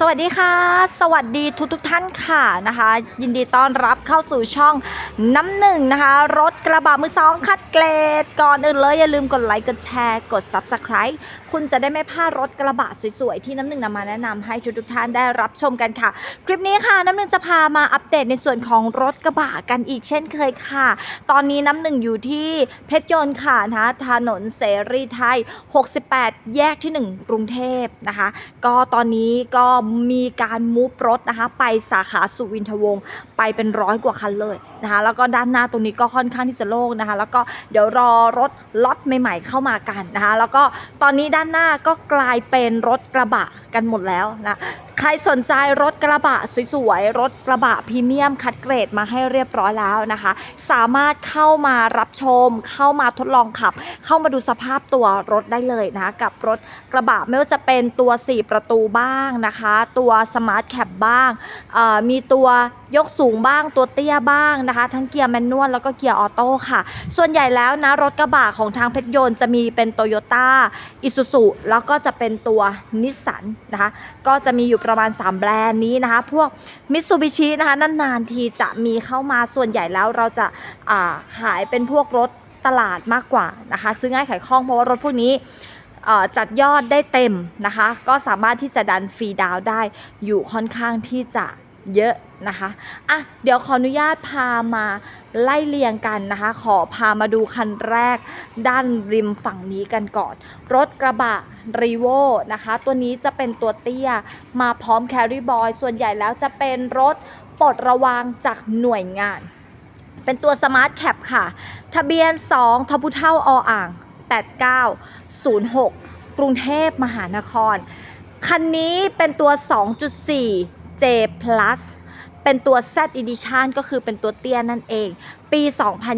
สวัสดีค่ะ สวัสดีทุกทุกท่านค่ะนะคะ ยินดีต้อนรับเข้าสู่ช่องน้ำหนึ่งนะคะ รถกระบะมือสองคัดเกรด ก่อนอื่นเลยอย่าลืมกดไลค์กดแชร์กด Subscribe คุณจะได้ไม่พลาดรถกระบะสวยๆ ที่น้ำหนึ่งนำมาแนะนำให้ทุกทุกท่านได้รับชมกันค่ะ คลิปนี้ค่ะน้ำหนึ่งจะพามาอัปเดตในส่วนของรถกระบะกันอีกเช่นเคยค่ะ ตอนนี้น้ำหนึ่งอยู่ที่เพชรยนต์ค่ะนะคะถนนเสรีไทย 68 แยกที่ 1 กรุงเทพนะคะ ก็ตอนนี้ก็มีการมูฟรถนะคะ ไปสาขาสุวินทวงศ์ไปเป็นร้อยกว่าคันเลยนะคะ แล้วก็ด้านหน้าตรงนี้ก็ค่อนข้างที่จะโล่งนะคะ แล้วก็เดี๋ยวรอรถล็อตใหม่ ๆ เข้ามากันนะคะ แล้วก็ตอนนี้ด้านหน้าก็กลายเป็นรถกระบะกันหมดแล้วนะ ใครสนใจรถกระบะสวยๆ รถกระบะพรีเมียมคัดเกรดมาให้เรียบร้อยแล้วนะคะ สามารถเข้ามารับชม เข้ามาทดลองขับ เข้ามาดูสภาพตัวรถได้เลยนะ กับรถกระบะไม่ว่าจะเป็นตัว 4 ประตูบ้างนะคะ ตัวสมาร์ทแคปบ้าง มีตัวยกสูงบ้างตัวเตี้ยบ้างนะคะ ทั้งเกียร์แมนนวลแล้วก็เกียร์ออโต้ค่ะ ส่วนใหญ่แล้วนะ รถกระบะของทางเพชรยนต์จะมีเป็นโตโยต้าอิซูซุแล้วก็จะเป็นตัวนิสสันนะคะ ก็จะมีอยู่ประมาณ 3 แบรนด์นี้นะคะ พวกมิตซูบิชินะคะนานๆทีจะมีเข้ามาส่วนใหญ่แล้วเราจะาขายเป็นพวกรถตลาดมากกว่านะคะ ซื้อง่ายขายคล่องเพราะว่ารถพวกนี้จัดยอดได้เต็มนะคะ ก็สามารถที่จะดันฟรีดาวได้อยู่ค่อนข้างที่จะเยอะนะคะ อะ เดี๋ยวขออนุญาตพามา ไล่เรียงกันนะคะ ขอพามาดูคันแรกด้านริมฝั่งนี้กันก่อน รถกระบะรีโวนะคะ ตัวนี้จะเป็นตัวเตี้ย มาพร้อมแคริบอย ส่วนใหญ่แล้วจะเป็นรถปลดระวางจากหน่วยงาน เป็นตัวสมาร์ทแคปค่ะ ทะเบียน 2ทพุเท่าออ่าง 8906 กรุงเทพมหานคร คันนี้เป็นตัว 2.4 J Plus เป็นตัว Z Edition ก็คือเป็นตัวเตี้ยนั่นเอง ปี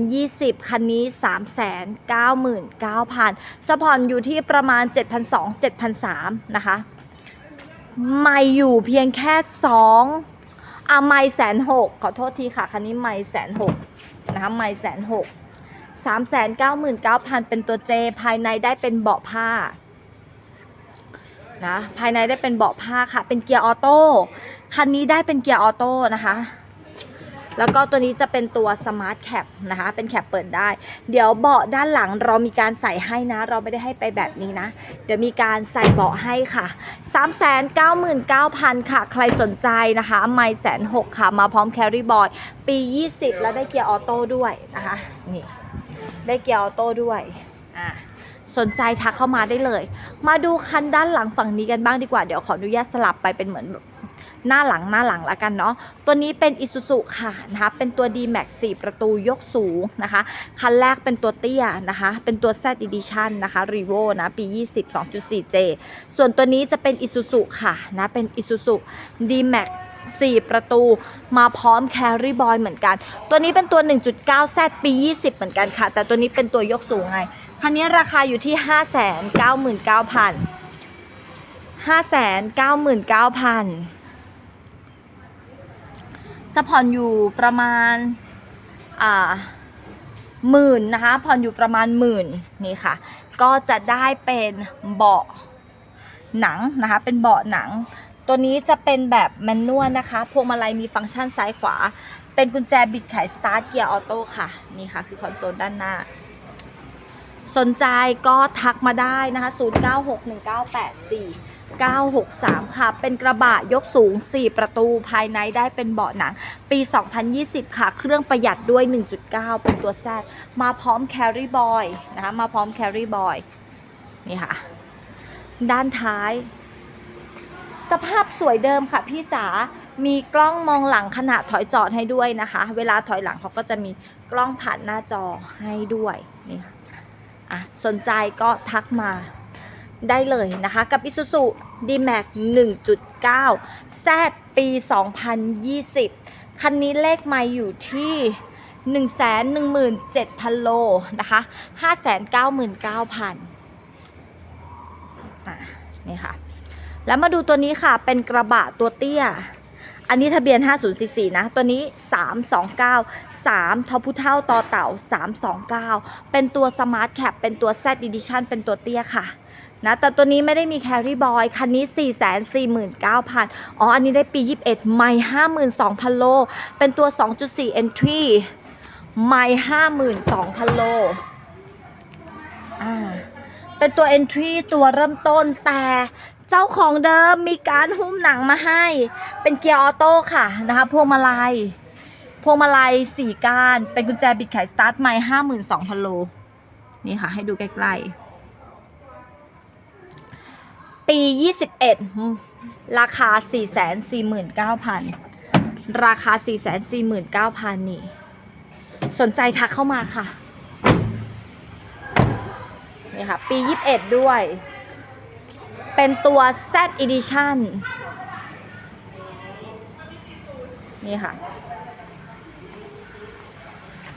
2020 คันนี้ 399,000 จะผ่อนอยู่ที่ประมาณ 7,200-7,300 นะคะ ไม่อยู่เพียงแค่ 2อะไม่แสนหกขอโทษทีค่ะ คันนี้ไม่แสนหกนะคะไม่แสนหกสามแสนเก้าหมื่นเก้าพันเป็นตัวเจ ภายในได้เป็นเบาะผ้านะภายในได้เป็นเบาะผ้าค่ะ เป็นเกียร์ออโต้ คันนี้ได้เป็นเกียร์ออโต้นะคะ แล้วก็ตัวนี้จะเป็นตัวสมาร์ทแคปนะคะ เป็นแคปเปิดได้ เดี๋ยวเบาะด้านหลังเรามีการใส่ให้นะ เราไม่ได้ให้ไปแบบนี้นะ เดี๋ยวมีการใส่เบาะให้ค่ะ 399,000 ค่ะ ใครสนใจนะคะ ไม่แสนหกค่ะ มาพร้อมแคริบอร์ดปี 20 แล้วได้เกียร์ออโต้ด้วยนะคะ นี่ ได้เกียร์ออโต้ด้วย อะสนใจทักเข้ามาได้เลย มาดูคันด้านหลังฝั่งนี้กันบ้างดีกว่า เดี๋ยวขออนุญาตสลับไปเป็นเหมือน หน้าหลังหน้าหลังละกันเนาะตัวนี้เป็น i s u z u ค่ะนะคะเป็นตัว D-Max 4 ประตูยกสูงนะคะ คันแรกเป็นตัวเตี้ยนะคะ เป็นตัว Z Edition นะคะ Revo นะ ปี 20 2.4J ส่วนตัวนี้จะเป็น i s u z u ค่ะนะเป็น i s u z u D-Max 4 ประตูมาพร้อม Carry Boy เหมือนกัน ตัวนี้เป็นตัว 1.9 Z ปี 20 เหมือนกันค่ะ แต่ตัวนี้เป็นตัวยกสูงไง คันนี้ราคาอยู่ที่ 599,000 599,000 จะผ่อนอยู่ประมาณอ่าหมื่นนะคะ ผ่อนอยู่ประมาณหมื่นนี่ค่ะ ก็จะได้เป็นเบาะหนังนะคะ เป็นเบาะหนัง ตัวนี้จะเป็นแบบแมนนวลนะคะพวงมาลัยมีฟังก์ชันซ้ายขวา เป็นกุญแจบิดไขสตาร์ทเกียร์ออโต้ค่ะ นี่ค่ะ คือคอนโซลด้านหน้า สนใจก็ทักมาได้นะคะ 0961984 963 ค่ะ เป็นกระบะยกสูง 4 ประตูภายในได้เป็นเบาะหนัง ปี 2020 ค่ะ เครื่องประหยัดด้วย 1.9 เป็นตัวแซดมาพร้อม Carry Boy นะคะมาพร้อม Carry Boy นี่ค่ะ ด้านท้าย สภาพสวยเดิมค่ะพี่จ๋ามีกล้องมองหลังขณะถอยจอดให้ด้วยนะคะ เวลาถอยหลังเขาก็จะมีกล้องผ่านหน้าจอให้ด้วยนี่ค่ะอะสนใจก็ทักมา ได้เลยนะคะ กับ Isuzu D-Max 1.9 Z ปี 2020 คันนี้เลขไม่อยู่ที่117,000 โลนะคะ 599,000อะนี่ค่ะ แล้วมาดูตัวนี้ค่ะ เป็นกระบะตัวเตี้ย อันนี้ทะเบียน 5044 นะ ตัวนี้ 329 3ทอพุเท่าต่อเต่า 329 เป็นตัวสมาร์ทแคปเป็นตัว Z Edition เป็นตัวเตี้ยค่ะ นะแต่ตัวนี้ไม่ได้มีแคริบอยคันนี้ 449,000 อ๋อ อันนี้ได้ปี 21 ไม่ 52,000 โล เป็นตัว 2.4 entry ไม่52,000 โล อ่า เป็นตัว entry ตัวเริ่มต้นแต่เจ้าของเดิมมีการหุ้มหนังมาให้ เป็นเกียร์ออโต้ค่ะนะคะพวงมาลัยพวงมาลัยสี่ก้าน เป็นกุญแจบิดไขสตาร์ทใหม่ห้าหมื่นสองพันโล นี่ค่ะ ให้ดูใกล้ ๆ ปียี่สิบเอ็ดราคาสี่แสนสี่หมื่นเก้าพันราคาสี่แสนสี่หมื่นเก้าพันนี่ สนใจทักเข้ามาค่ะ นี่ค่ะ ปียี่สิบเอ็ดด้วย เป็นตัว Z Edition นี่ค่ะ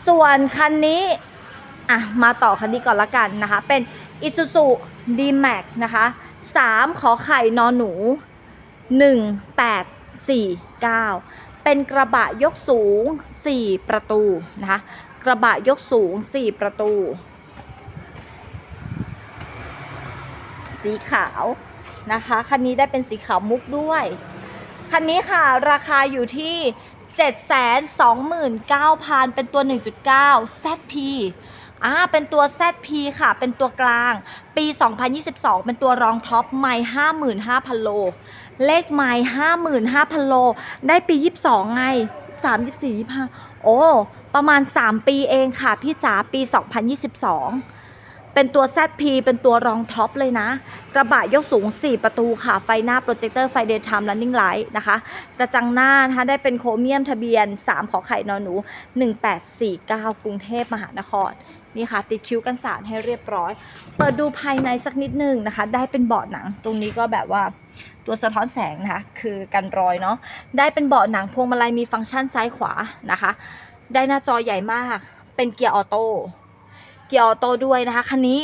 ส่วนคันนี้ อะ มาต่อคันนี้ก่อนละกันนะคะ เป็น Isuzu D-Max นะคะ 3ขอไข่นอนหนู1849เก้าเป็นกระบะยกสูง4ประตูนะคะกระบะยกสูง4ประตู สีขาวนะคะ คันนี้ได้เป็นสีขาวมุกด้วย คันนี้ค่ะราคาอยู่ที่ 729,000 เป็นตัว 1.9 ZP อ่าเป็นตัว ZP ค่ะ เป็นตัวกลาง ปี 2022 เป็นตัวรองท็อปไม่55,000 โล เลขไม่55,000 โล ได้ปี 22 ไง 3 24 25 โอ้ ประมาณ 3 ปีเองค่ะ พี่จ๋าปี 2022เป็นตัว ZP เป็นตัวรองท็อปเลยนะ กระบะยกสูง 4 ประตูค่ะ ไฟหน้าโปรเจคเตอร์ไฟเดย์ไทม์ running light นะคะ กระจังหน้านะคะได้เป็นโครเมียมทะเบียน 3 ขอไข่นอนหนู 1849 กรุงเทพมหานคร นี่ค่ะ ติดคิ้วกันสารให้เรียบร้อย เปิดดูภายในสักนิดนึงนะคะ ได้เป็นเบาะหนัง ตรงนี้ก็แบบว่าตัวสะท้อนแสงนะคะ คือกันรอยเนาะ ได้เป็นเบาะหนังพวงมาลัยมีฟังก์ชันซ้ายขวานะคะ ได้หน้าจอใหญ่มาก เป็นเกียร์ออโต้ เกียร์ออโต้ด้วยนะคะคันนี้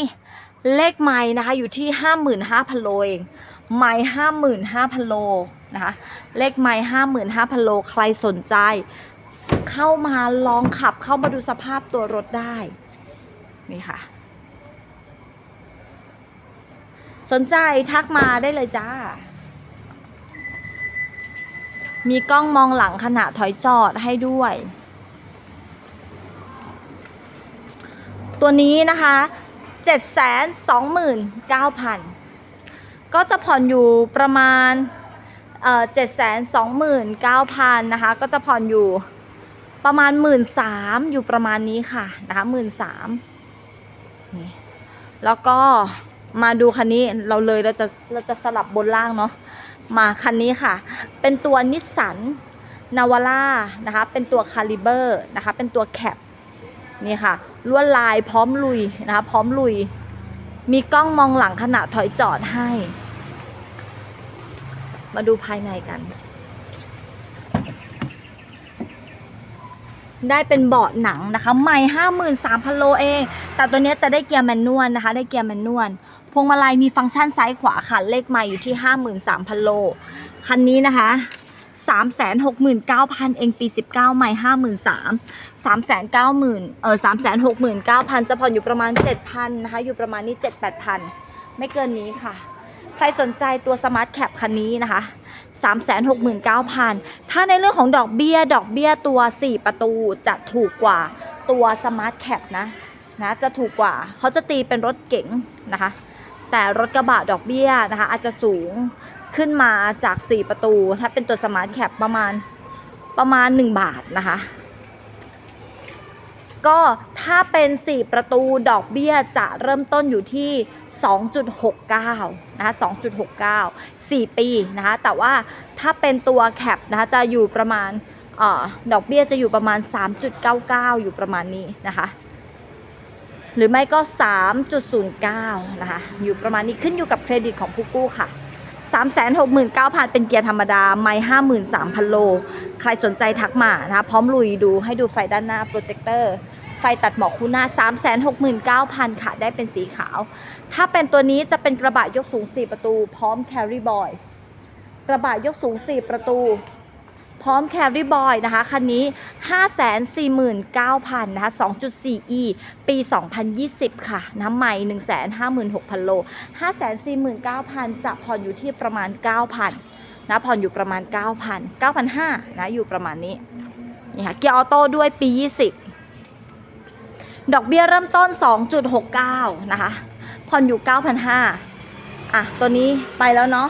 เลขไม้นะคะอยู่ที่ 55,000 โลเอง ไม้55,000 โลนะคะ เลขไม้55,000 โล ใครสนใจ เข้ามาลองขับเข้ามาดูสภาพตัวรถได้ นี่ค่ะ สนใจทักมาได้เลยจ้า มีกล้องมองหลังขณะถอยจอดให้ด้วย ตัวนี้นะคะ729,000 ก็จะผ่อนอยู่ประมาณเอ่อ729,000นนะคะ ก็จะผ่อนอยู่ประมาณ13,000อยู่ประมาณนี้ค่ะนะคะ13,000นี่ แล้วก็มาดูคันนี้เราเลยเราจะเราจะสลับบนล่างเนาะมาคันนี้ค่ะ เป็นตัวนิสสันนาวาร่านะคะ เป็นตัวคาลิเบอร์นะคะ เป็นตัวแคปนี่ค่ะลวดลายพร้อมลุยนะคะ พร้อมลุย มีกล้องมองหลังขณะถอยจอดให้ มาดูภายในกัน ได้เป็นเบาะหนังนะคะใหม่ห้าหมื่นสามพันโลเอง แต่ตัวนี้จะได้เกียร์แมนนวลนะคะ ได้เกียร์แมนนวลพวงมาลัยมีฟังก์ชันซ้ายขวาค่ะ เลขใหม่อยู่ที่ห้าหมื่นสามพันโล คันนี้นะคะสามแสนหกหมื่นเก้าพันเองปีสิบเก้าใหม่ห้าหมื่นสามสามแสนเก้าหมื่นเออสามแสนหกหมื่นเก้าพันจะผ่อนอยู่ประมาณเจ็ดพันนะคะ อยู่ประมาณนี้เจ็ดแปดพันไม่เกินนี้ค่ะ ใครสนใจตัวสมาร์ทแคปคันนี้นะคะ 369,000 ถ้าในเรื่องของดอกเบี้ย ดอกเบี้ยตัว 4 ประตูจะถูกกว่าตัวสมาร์ทแคปนะนะจะถูกกว่าเขาจะตีเป็นรถเก๋งนะคะ แต่รถกระบะดอกเบี้ยนะคะ อาจจะสูงขึ้นมาจาก 4 ประตู ถ้าเป็นตัวสมาร์ทแคปประมาณประมาณ 1 บาทนะคะ ก็ถ้าเป็น 4 ประตูดอกเบี้ยจะเริ่มต้นอยู่ที่ 2.69 นะคะ2.69 4 ปีนะคะ แต่ว่าถ้าเป็นตัวแคปนะคะจะอยู่ประมาณออดอกเบี้ยจะอยู่ประมาณ 3.99 อยู่ประมาณนี้นะคะ หรือไม่ก็ 3.09 นะคะ อยู่ประมาณนี้ขึ้นอยู่กับเครดิตของผู้กู้ค่ะ369,000 เป็นเกียร์ธรรมดา ไม่53,000 โล ใครสนใจทักมานะคะ พร้อมลุยดูให้ดูไฟด้านหน้าโปรเจคเตอร์ ไฟตัดหมอกคู่หน้า369,000 ค่ะ ได้เป็นสีขาว ถ้าเป็นตัวนี้จะเป็นกระบะยกสูง 4 ประตู พร้อม Carry Boy กระบะยกสูง 4 ประตู พร้อมแคริบอยนะคะ คันนี้ 549,000 นะคะ 2.4e ปี 2020 ค่ะ น้ำใหม่ 156,000 โล 549,000 จะผ่อนอยู่ที่ประมาณ 9,000นะผ่อนอยู่ประมาณ 9,000 9,500นะอยู่ประมาณนี้นี่ค่ะเกียร์ออโต้ด้วยปี 20 ดอกเบี้ยเริ่มต้น 2.69 นะคะ ผ่อนอยู่ 9,500อะ ตัวนี้ไปแล้วเนาะ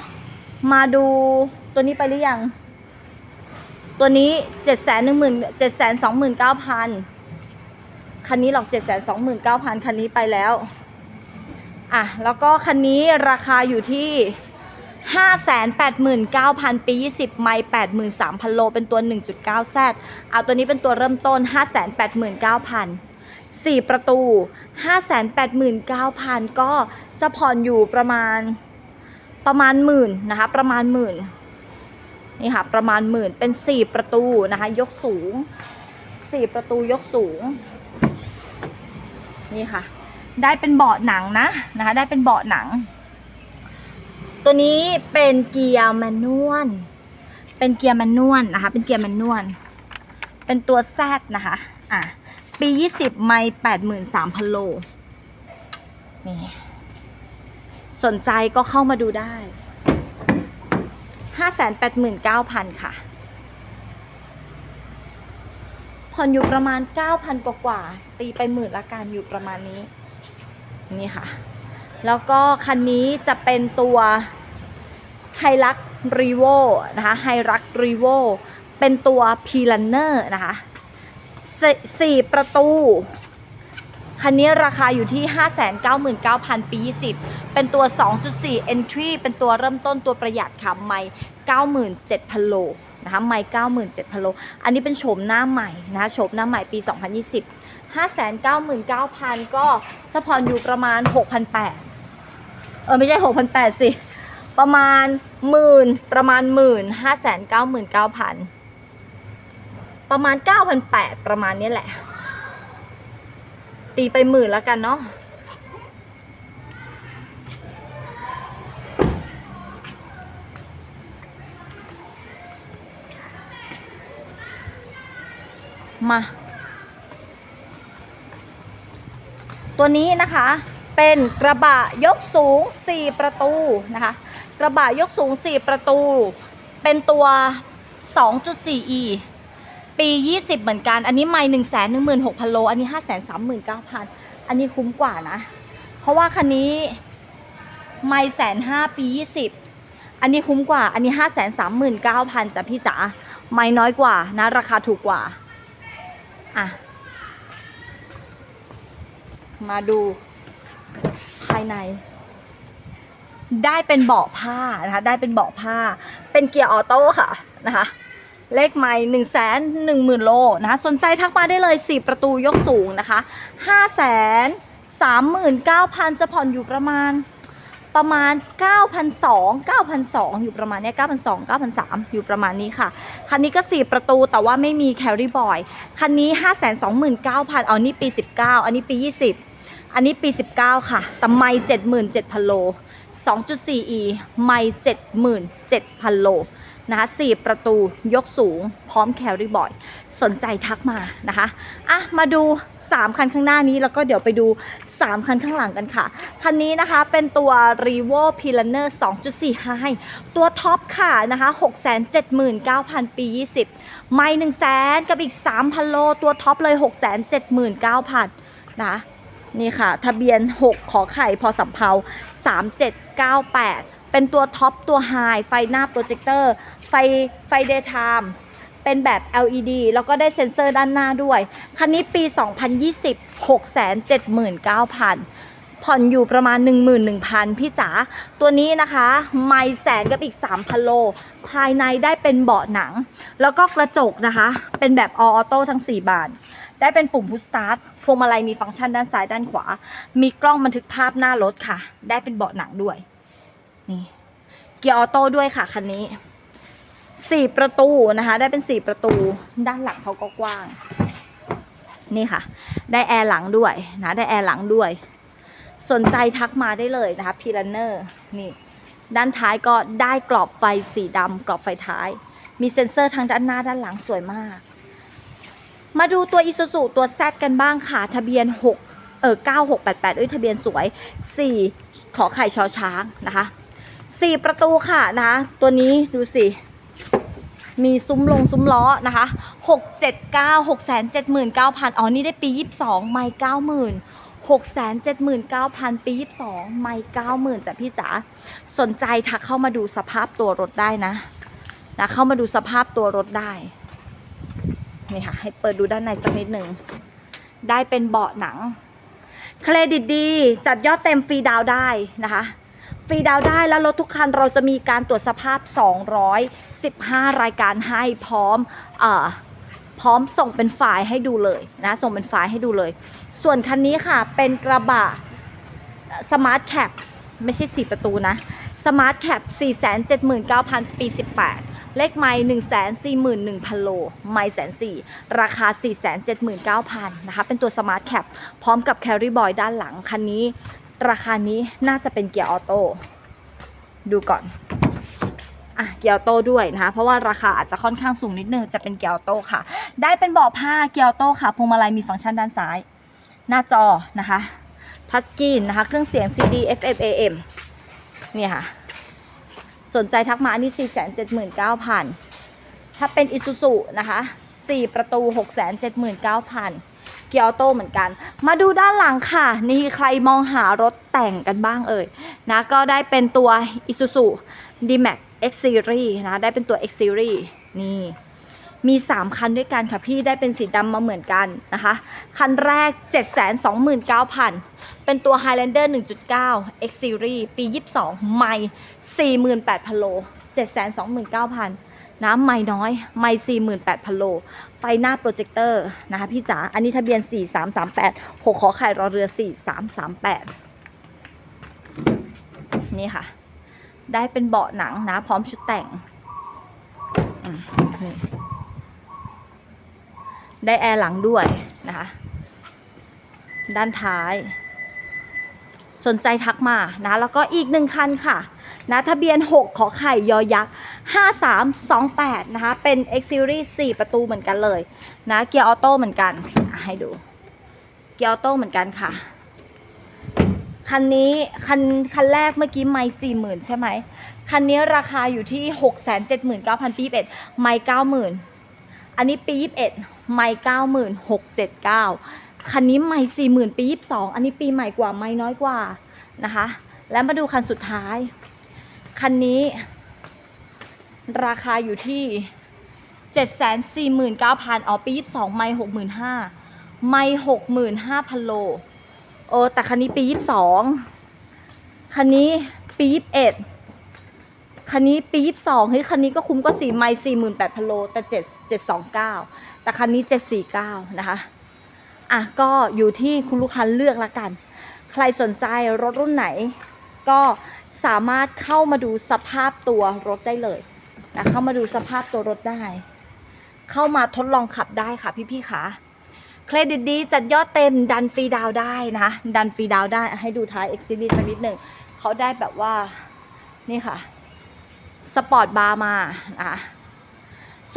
มาดูตัวนี้ไปหรือยัง ตัวนี้ 7 1 0 0 0 0 7 2 9 0 0 0 คันนี้หรอก 7 2 9 0 0 0 คันนี้ไปแล้ว อะ แล้วก็คันนี้ราคาอยู่ที่589,000 ปี 20 ไมล์83,000 โล เป็นตัว 1.9 Z เอาตัวนี้เป็นตัวเริ่มต้น 589,000 4 ประตู 589,000 ก็จะผ่อนอยู่ประมาณประมาณหมื่นนะคะ ประมาณหมื่นนี่ค่ะ ประมาณหมื่นเป็น 4 ประตูนะคะ ยกสูง 4 ประตูยกสูง นี่ค่ะ ได้เป็นเบาะหนังนะนะคะ ได้เป็นเบาะหนัง ตัวนี้เป็นเกียร์แมนนวลเป็นเกียร์แมนนวลนะคะ เป็นเกียร์แมนนวลเป็นตัวแซดนะคะ อะ ปี 20 ไม่ 83,000 โล นี่ สนใจก็เข้ามาดูได้ 589,000 ค่ะ ผ่อนอยู่ประมาณ 9,000 กว่ากว่า ตีไปหมื่นละกันอยู่ประมาณนี้ นี่ค่ะ แล้วก็คันนี้จะเป็นตัวไฮรักรีโวนะคะไฮรักรีโวเป็นตัวพีลันเนอร์นะคะ สี่ประตู คันนี้ราคาอยู่ที่ 599,000 ปี 20 เป็นตัว 2.4 entry เป็นตัวเริ่มต้นตัวประหยัดค่ะไม่97,000 โลนะคะไม่97,000 โล อันนี้เป็นโฉมหน้าใหม่นะคะโฉมหน้าใหม่ปี 2020 599,000 ก็จะผ่อนอยู่ประมาณ 6,800 เออไม่ใช่ 6,800 สิ ประมาณหมื่นประมาณหมื่นห้าแสนเก้าหมื่นเก้าพัน ประมาณเก้าพันแปดประมาณนี้แหละ ตีไปหมื่นแล้วกันเนาะมา ตัวนี้นะคะ เป็นกระบะยกสูง 4 ประตูนะคะ กระบะยกสูง 4 ประตู เป็นตัว 2.4e ปี 20 เหมือนกัน อันนี้ไม่1 1 6 0 0 0โล อันนี้5 3 9 0 0 0อันนี้คุ้มกว่านะ เพราะว่าคันนี้ไม่แสนห้าปี 20 อันนี้คุ้มกว่า อันนี้5 3 9 0 0 0จ้ะพี่จ๋า ไม่น้อยกว่านะ ราคาถูกกว่า อะ มาดูภายในได้เป็นเบาะผ้านะคะ ได้เป็นเบาะผ้า เป็นเกียร์ออโต้ค่ะนะคะ เลขไม่หนึ่งแสนหนึ่งหมื่นโลนะคะ สนใจทักมาได้เลยสี่ประตูยกสูงนะคะห้าแสนสามหมื่นเก้าพันจะผ่อนอยู่ประมาณประมาณ9,200 9,200อยู่ประมาณเนี้ย9,200 9,300อยู่ประมาณนี้ค่ะ คันนี้ก็ 4 ประตูแต่ว่าไม่มีแคริบอย คันนี้ 529,000 เอานี่ปี 19 อันนี้ปี 20 อันนี้ปี 19 ค่ะ แต่ไม่77,000 โล 2.4e ไม่77,000 โล นะคะ4ประตูยกสูง พร้อมแคริบอย สนใจทักมานะคะอะมาดู 3 คันข้างหน้านี้แล้วก็เดี๋ยวไปดู 3 คันข้างหลังกันค่ะ คันนี้นะคะเป็นตัว r e v o p i l a n e r 2.4 High ตัวท็อปค่ะนะคะ679,000 ปี 20 ไม่1 0 0 0 0 0 กับอีก 3,000 โล ตัวท็อปเลย 679,000 นะนี่ค่ะ ทะเบียน 6 ขอไข่พอสำเพา3798 เป็นตัวท็อปตัวไฮไฟหน้าโปรเจคเตอร์ ไฟไฟเดย์ไทม์เป็นแบบ LED แล้วก็ได้เซ็นเซอร์ด้านหน้าด้วย คันนี้ปี 2020 679,000 ผ่อนอยู่ประมาณ 11,000 พี่จ๋า ตัวนี้นะคะไม่แสนกับอีก 3,000 โล ภายในได้เป็นเบาะหนัง แล้วก็กระจกนะคะ เป็นแบบออโต้ทั้ง 4 บาน ได้เป็นปุ่มพุชสตาร์ท พวงมาลัยมีฟังก์ชันด้านซ้ายด้านขวา มีกล้องบันทึกภาพหน้ารถค่ะ ได้เป็นเบาะหนังด้วย นี่ เกียร์ออโต้ด้วยค่ะคันนี้ สี่ประตูนะคะ ได้เป็นสี่ประตูด้านหลังเขาก็กว้าง นี่ค่ะ ได้แอร์หลังด้วยนะได้แอร์หลังด้วย สนใจทักมาได้เลยนะคะพีลันเนอร์นี่ด้านท้ายก็ได้กรอบไฟสีดำกรอบไฟท้าย มีเซ็นเซอร์ทางด้านหน้าด้านหลังสวยมาก มาดูตัว i s u z u ตัว Z กันบ้างค่ะ ทะเบียน 6 เออ9688เอ้ยทะเบียนสวย 4 ขอไข่ชอช้างนะคะ 4 ประตูค่ะนะตัวนี้ดูสิ มีซุ้มลงซุ้มล้อนะคะ 679 679,000อ๋อนี่ได้ปี 22 ไม่ 90,000 679,000 ปี 22 ไม่ 90,000จ้ะพี่จ๋าสนใจทักเข้ามาดูสภาพตัวรถได้นะนะ เข้ามาดูสภาพตัวรถได้นี่ค่ะ ให้เปิดดูด้านในสักนิดหนึ่ง ได้เป็นเบาะหนัง เครดิตดี จัดยอดเต็มฟรีดาวได้นะคะ ฟรีดาวได้แล้วรถทุกคันเราจะมีการตรวจสภาพ 215 รายการให้พร้อมอพร้อมส่งเป็นไฟล์ให้ดูเลยนะส่งเป็นไฟล์ให้ดูเลย ส่วนคันนี้ค่ะเป็นกระบะสมาร์ทแคปไม่ใช่ 4 ประตูนะสมาร์ทแคป479,000 ปี 18เลขไมล์141,000โล ไมล์แสนสี่ราคา479,000นะคะ เป็นตัวสมาร์ทแคปพร้อมกับแคริบอยด้านหลัง คันนี้ ราคานี้น่าจะเป็นเกียร์ออโต้ดูก่อนอะเกียร์ออโต้ด้วยนะคะเพราะว่าราคาอาจจะค่อนข้างสูงนิดนึงจะเป็นเกียร์ออโต้ค่ะ ได้เป็นเบาะผ้าเกียร์ออโต้ค่ะพวงมาลัยมีฟังก์ชันด้านซ้าย หน้าจอนะคะทัชสกรีนนะคะ เครื่องเสียง CD FM AM เนี่ยค่ะ สนใจทักมาอันนี้ 479,000 ถ้าเป็น Isuzu นะคะ 4 ประตู 679,000 เกียร์ออโต้เหมือนกัน มาดูด้านหลังค่ะ นี่ใครมองหารถแต่งกันบ้างเอ่ยนะก็ได้เป็นตัว Isuzu D-Max X Series นะได้เป็นตัว X Series นี่มี 3 คันด้วยกันค่ะพี่ได้เป็นสีดำมาเหมือนกันนะคะ คันแรก 729,000 เป็นตัว Highlander 1.9 X Series ปี 22ไม่ 48,000 โล 729,000 นะไม่น้อยไม่48,000โล ไฟหน้าโปรเจคเตอร์นะคะพี่จ๋า อันนี้ทะเบียน4338 6ขอไข่รอเรือ4338นี่ค่ะ ได้เป็นเบาะหนังนะ พร้อมชุดแต่งได้แอร์หลังด้วยนะคะ ด้านท้าย สนใจทักมานะ แล้วก็อีกหนึ่งคันค่ะ นะทะเบียน 6 ขอไข่ยอยักษ์ 5328 นะคะ เป็น X Series 4 ประตูเหมือนกันเลยนะเกียร์ออโต้เหมือนกันให้ดู เกียร์ออโต้เหมือนกันค่ะ คันนี้คันคันแรกเมื่อกี้ไม่สี่หมื่นใช่ไหม คันนี้ราคาอยู่ที่ 679,000ปีเป็ดไม่90,000อันนี้ปี 21 ไม่90,679คันนี้ไม่40,000ปี 22 อันนี้ปีใหม่กว่าไม่น้อยกว่านะคะ แล้วมาดูคันสุดท้าย คันนี้ ราคาอยู่ที่ 749,000อ๋อปี22 ไม่ 65,000 ไม่ 65,000 โล โอ้แต่คันนี้ปี 22 คันนี้ปี 21 คันนี้ปี 22 เฮ้ย คันนี้ก็คุ้มก็สี่ไมล์48,000 โล แต่ 7 729 แต่คันนี้ 749 นะคะ อะ ก็อยู่ที่คุณลูกค้าเลือกละกัน ใครสนใจรถรุ่นไหน ก็ สามารถเข้ามาดูสภาพตัวรถได้เลยนะเข้ามาดูสภาพตัวรถได้ เข้ามาทดลองขับได้ค่ะพี่ๆค่ะเครดิตดีจัดยอดเต็มดันฟรีดาวได้นะ ดันฟรีดาวได้ให้ดูท้ายเอ็กซิบิสักนิดหนึ่งเขาได้แบบว่านี่ค่ะ สปอร์ตบาร์มาอะ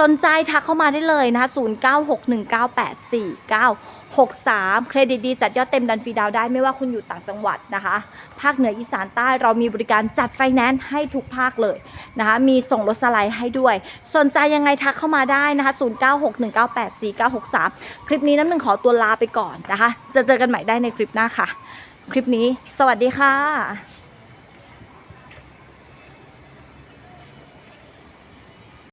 สนใจทักเข้ามาได้เลยนะคะ0961984963 เครดิตดีจัดยอดเต็มดันฟรีดาวได้ไม่ว่าคุณอยู่ต่างจังหวัดนะคะ ภาคเหนืออีสานใต้เรามีบริการจัดไฟแนนซ์ให้ทุกภาคเลยนะคะ มีส่งรถสไลด์ให้ด้วย สนใจยังไงทักเข้ามาได้นะคะ0961984963 คลิปนี้น้ำหนึ่งขอตัวลาไปก่อนนะคะ จะเจอกันใหม่ได้ในคลิปหน้าค่ะ คลิปนี้ สวัสดีค่ะ